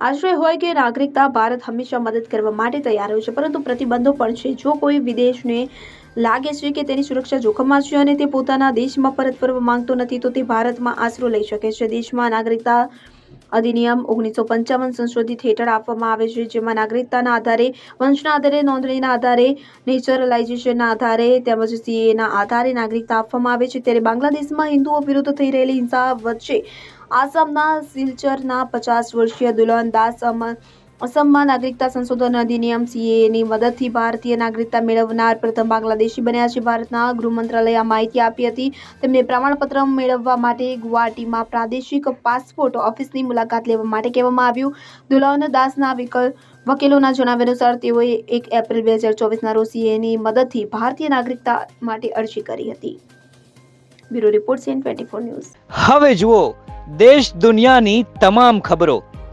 આશ્રય હોય કે નાગરિકતા ભારત હંમેશા મદદ કરવા માટે તૈયાર હોય છે, પરંતુ પ્રતિબંધો પણ છે. જો કોઈ વિદેશને લાગે છે કે તેની સુરક્ષા જોખમમાં છે અને તે પોતાના દેશમાં પરત ફરવા માંગતો નથી, તો તે ભારતમાં આશરો લઈ શકે છે. દેશમાં નાગરિકતા અધિનિયમ ઓગણીસો પંચાવન સંશોધિત હેઠળ આપવામાં આવે છે, જેમાં નાગરિકતાના આધારે, વંશના આધારે, નોંધણીના આધારે નેચરલાઇઝેશનના આધારે તેમજ સીએના આધારે નાગરિકતા આપવામાં આવે છે. ત્યારે બાંગ્લાદેશમાં હિન્દુઓ વિરુદ્ધ થઈ રહેલી હિંસા વચ્ચે આસામના સિલચરના પચાસ વર્ષીય દુલ્હન દાસ અમ- અસમમાં નાગરિકતા સંશોધન અધિનિયમ સીએની મદદથી ભારતીય નાગરિકતા મેળવનાર પ્રથમ બાંગ્લાદેશી બન્યા છે. ભારતના ગૃહ મંત્રાલયે આ માહિતી આપી હતી. તેમને પ્રમાણપત્ર મેળવવા માટે ગુવાહાટીમાં પ્રાદેશિક પાસપોર્ટ ઓફિસની મુલાકાત લેવા માટે કહેવામાં આવ્યું. દુલાવન દાસના વિકલ વકીલોના જણાવ્યા અનુસાર, તેઓએ એક એપ્રિલ બે હજાર ચોવીસના રોજ સીએની મદદથી ભારતીય નાગરિકતા માટે અરજી કરી હતી. Bureau report CN twenty news. હવે જુઓ, દેશ દુનિયાની તમામ ખબરો.